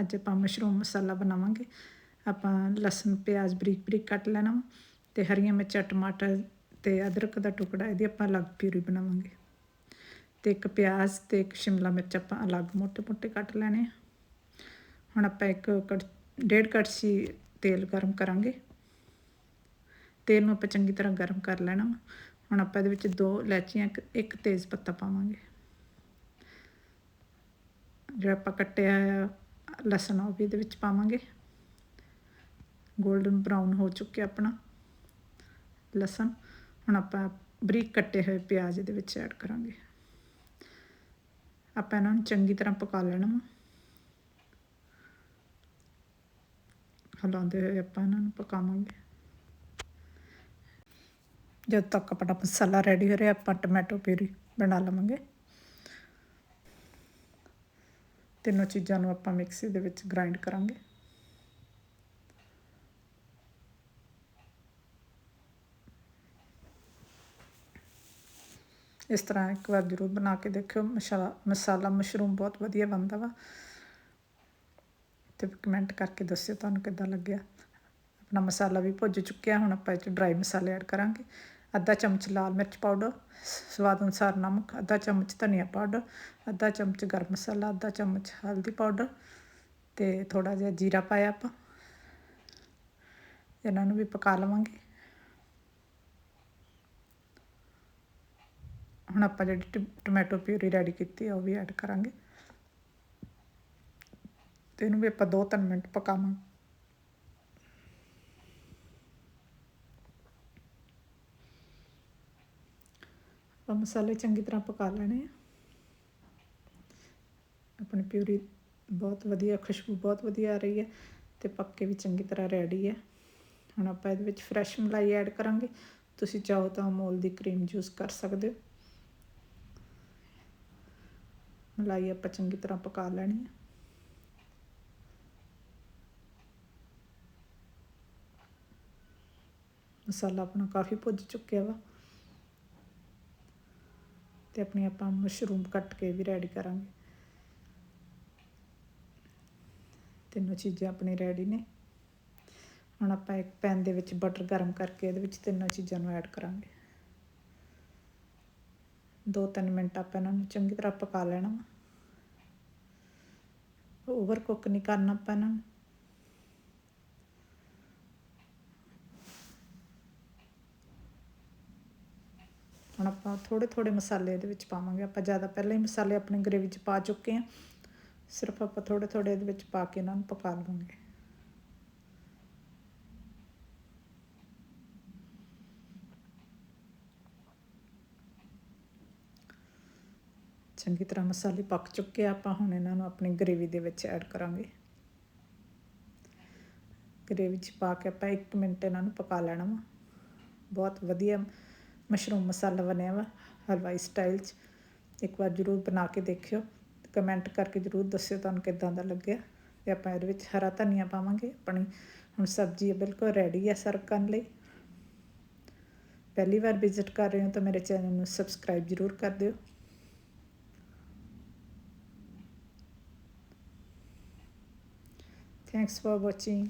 ਅੱਜ ਆਪਾਂ ਮਸ਼ਰੂਮ ਮਸਾਲਾ ਬਣਾਵਾਂਗੇ। ਆਪਾਂ ਲਸਣ, ਪਿਆਜ਼ ਬਰੀਕ ਬਰੀਕ ਕੱਟ ਲੈਣਾ ਤੇ ਹਰੀਆਂ ਮਿਰਚਾਂ, ਟਮਾਟਰ ਤੇ ਅਦਰਕ ਦਾ ਟੁਕੜਾ ਇਹਦੀ ਆਪਾਂ ਅਲੱਗ ਪਿਊਰੀ ਬਣਾਵਾਂਗੇ। ਤੇ ਇੱਕ ਪਿਆਜ਼ ਤੇ ਇੱਕ ਸ਼ਿਮਲਾ ਮਿਰਚ ਆਪਾਂ ਅਲੱਗ ਮੋਟੇ-ਮੋਟੇ ਕੱਟ ਲੈਣੇ ਹੁਣ ਆਪਾਂ ਇੱਕ ਡੇਢ ਕੜਛੀ ਤੇਲ ਗਰਮ ਕਰਾਂਗੇ। ਤੇਲ ਨੂੰ ਆਪਾਂ ਚੰਗੀ ਤਰ੍ਹਾਂ ਗਰਮ ਕਰ ਲੈਣਾ ਹੁਣ ਆਪਾਂ ਇਹਦੇ ਵਿੱਚ ਦੋ ਇਲਾਚੀਆਂ, ਇੱਕ ਤੇਜ਼ ਪੱਤਾ ਪਾਵਾਂਗੇ। ਜਿਹੜਾ ਆਪਾਂ ਕੱਟਿਆ ਹੋਇਆ ਲਸਣ ਉਹ ਵੀ ਇਹਦੇ ਵਿੱਚ ਪਾਵਾਂਗੇ। 골ਡਨ ਬਰਾਊਨ ਹੋ ਚੁੱਕਿਆ ਆਪਣਾ ਲਸਣ। ਹੁਣ ਆਪਾਂ ਬਰੀਕ ਕੱਟੇ ਹੋਏ ਪਿਆਜ਼ ਇਹਦੇ ਵਿੱਚ ਐਡ ਕਰਾਂਗੇ। ਆਪਾਂ ਇਹਨਾਂ ਨੂੰ ਚੰਗੀ ਤਰ੍ਹਾਂ ਪਕਾ ਲੈਣਾ ਵਾ। ਹਲਾਉਂਦੇ ਹੋਏ ਆਪਾਂ ਇਹਨਾਂ ਨੂੰ ਪਕਾਵਾਂਗੇ। ਜਦ ਤੱਕ ਆਪਣਾ ਮਸਾਲਾ ਰੈਡੀ ਹੋ ਰਿਹਾ, ਆਪਾਂ ਟੋਮੈਟੋ ਪਿਊਰੀ ਬਣਾ ਲਵਾਂਗੇ। ਤਿੰਨੋਂ ਚੀਜ਼ਾਂ ਨੂੰ ਆਪਾਂ ਮਿਕਸੀ ਦੇ ਵਿੱਚ ਗ੍ਰਾਈਂਡ ਕਰਾਂਗੇ। ਇਸ ਤਰ੍ਹਾਂ ਇੱਕ ਵਾਰ ਜ਼ਰੂਰ ਬਣਾ ਕੇ ਦੇਖਿਓ। ਮਸਾਲਾ ਮਸਾਲਾ ਮਸ਼ਰੂਮ ਬਹੁਤ ਵਧੀਆ ਬਣਦਾ ਵਾ। ਤੇ ਕਮੈਂਟ ਕਰਕੇ ਦੱਸਿਓ ਤੁਹਾਨੂੰ ਕਿੱਦਾਂ ਲੱਗਿਆ। ਆਪਣਾ ਮਸਾਲਾ ਵੀ ਭੁੱਜ ਚੁੱਕਿਆ, ਹੁਣ ਆਪਾਂ ਇਹ 'ਚ ਡਰਾਈ ਮਸਾਲੇ ਐਡ ਕਰਾਂਗੇ। ਅੱਧਾ ਚਮਚ ਲਾਲ ਮਿਰਚ ਪਾਊਡਰ, ਸਵਾਦ ਅਨੁਸਾਰ ਨਮਕ, ਅੱਧਾ ਚਮਚ ਧਨੀਆ ਪਾਊਡਰ, ਅੱਧਾ ਚਮਚ ਗਰਮ ਮਸਾਲਾ, ਅੱਧਾ ਚਮਚ ਹਲਦੀ ਪਾਊਡਰ ਤੇ ਥੋੜਾ ਜਿਹਾ ਜੀਰਾ ਪਾਇਆ ਆਪਾਂ। ਇਹਨਾਂ ਨੂੰ ਵੀ ਪਕਾ ਲਵਾਂਗੇ। ਹੁਣ ਆਪਾਂ ਜਿਹੜੀ ਟ- ਟੋਮੈਟੋ ਪਿਊਰੀ ਰੈਡੀ ਕੀਤੀ ਆ, ਉਹ ਵੀ ਐਡ ਕਰਾਂਗੇ। ਤੇ ਇਹਨੂੰ ਵੀ ਆਪਾਂ 2-3 ਮਿੰਟ ਪਕਾਵਾਂਗੇ। ਆਪਾਂ ਮਸਾਲੇ ਚੰਗੀ ਤਰ੍ਹਾਂ ਪਕਾ ਲੈਣੇ ਆ। ਆਪਣੀ ਪਿਊਰੀ ਬਹੁਤ ਵਧੀਆ, ਖੁਸ਼ਬੂ ਬਹੁਤ ਵਧੀਆ ਆ ਰਹੀ ਹੈ ਤੇ ਪੱਕੇ ਵੀ ਚੰਗੀ ਤਰ੍ਹਾਂ ਰੈਡੀ ਹੈ। ਹੁਣ ਆਪਾਂ ਇਹਦੇ ਵਿੱਚ ਫਰੈਸ਼ ਮਲਾਈ ਐਡ ਕਰਾਂਗੇ। ਤੁਸੀਂ ਚਾਹੋ ਤਾਂ ਅਮੋਲ ਦੀ ਕਰੀਮ ਯੂਜ਼ ਕਰ ਸਕਦੇ ਹੋ। ਮਲਾਈ ਆਪਾਂ ਚੰਗੀ ਤਰ੍ਹਾਂ ਪਕਾ ਲੈਣੀ ਹੈ। ਮਸਾਲਾ ਆਪਣਾ ਕਾਫੀ ਭੁੱਜ ਚੁੱਕਿਆ ਵਾ। ਤੇ ਆਪਣੀ ਆਪਾਂ ਮਸ਼ਰੂਮ ਕੱਟ ਕੇ ਵੀ ਰੈਡੀ ਕਰਾਂਗੇ। ਤਿੰਨੋਂ ਚੀਜ਼ਾਂ ਆਪਣੀ ਰੈਡੀ ਨੇ। ਹੁਣ ਆਪਾਂ ਇੱਕ ਪੈਨ ਦੇ ਵਿੱਚ ਬਟਰ ਗਰਮ ਕਰਕੇ ਇਹਦੇ ਵਿੱਚ ਤਿੰਨੋਂ ਚੀਜ਼ਾਂ ਨੂੰ ਐਡ ਕਰਾਂਗੇ। ਦੋ ਤਿੰਨ ਮਿੰਟ ਆਪਾਂ ਇਹਨਾਂ ਨੂੰ ਚੰਗੀ ਤਰ੍ਹਾਂ ਪਕਾ ਲੈਣਾ ਵਾ। ਓਵਰ ਕੁੱਕ ਨਹੀਂ ਕਰਨਾ ਆਪਾਂ ਇਹਨਾਂ ਨੂੰ। ਹੁਣ ਆਪਾਂ ਥੋੜੇ ਥੋੜੇ ਮਸਾਲੇ ਇਹਦੇ ਵਿੱਚ ਪਾਵਾਂਗੇ। ਆਪਾਂ ਜ਼ਿਆਦਾ ਪਹਿਲਾਂ ਹੀ ਮਸਾਲੇ ਆਪਣੇ ਗ੍ਰੇਵੀ 'ਚ ਪਾ ਚੁੱਕੇ ਹਾਂ। ਸਿਰਫ ਆਪਾਂ ਥੋੜੇ ਥੋੜੇ ਇਹਦੇ ਵਿੱਚ ਪਾ ਕੇ ਇਹਨਾਂ ਨੂੰ ਪਕਾ ਲਵਾਂਗੇ। ਚੰਗੀ ਤਰ੍ਹਾਂ ਮਸਾਲੇ ਪੱਕ ਚੁੱਕੇ ਆ। ਆਪਾਂ ਹੁਣ ਇਹਨਾਂ ਨੂੰ ਆਪਣੀ ਗ੍ਰੇਵੀ ਦੇ ਵਿੱਚ ਐਡ ਕਰਾਂਗੇ। ਗ੍ਰੇਵੀ 'ਚ ਪਾ ਕੇ ਆਪਾਂ 1 ਮਿੰਟ ਇਹਨਾਂ ਨੂੰ ਪਕਾ ਲੈਣਾ ਵਾ। ਬਹੁਤ ਵਧੀਆ ਮਸ਼ਰੂਮ ਮਸਾਲਾ ਬਣਿਆ ਵਾ ਹਲਵਾਈ ਸਟਾਈਲ 'ਚ। ਇੱਕ ਵਾਰ ਜ਼ਰੂਰ ਬਣਾ ਕੇ ਦੇਖਿਓ ਕਮੈਂਟ ਕਰਕੇ ਜ਼ਰੂਰ ਦੱਸਿਓ ਤੁਹਾਨੂੰ ਕਿੱਦਾਂ ਦਾ ਲੱਗਿਆ। ਤੇ ਆਪਾਂ ਇਹਦੇ ਵਿੱਚ ਹਰਾ ਧਨੀਆ ਪਾਵਾਂਗੇ। ਆਪਣੀ ਹੁਣ ਸਬਜ਼ੀ ਬਿਲਕੁਲ ਰੈਡੀ ਹੈ ਸਰਵ ਕਰਨ ਲਈ। ਪਹਿਲੀ ਵਾਰ ਵਿਜ਼ਿਟ ਕਰ ਰਹੇ ਹੋ ਤਾਂ ਮੇਰੇ ਚੈਨਲ ਨੂੰ ਸਬਸਕ੍ਰਾਈਬ ਜ਼ਰੂਰ ਕਰ ਦਿਓ। Thanks for watching.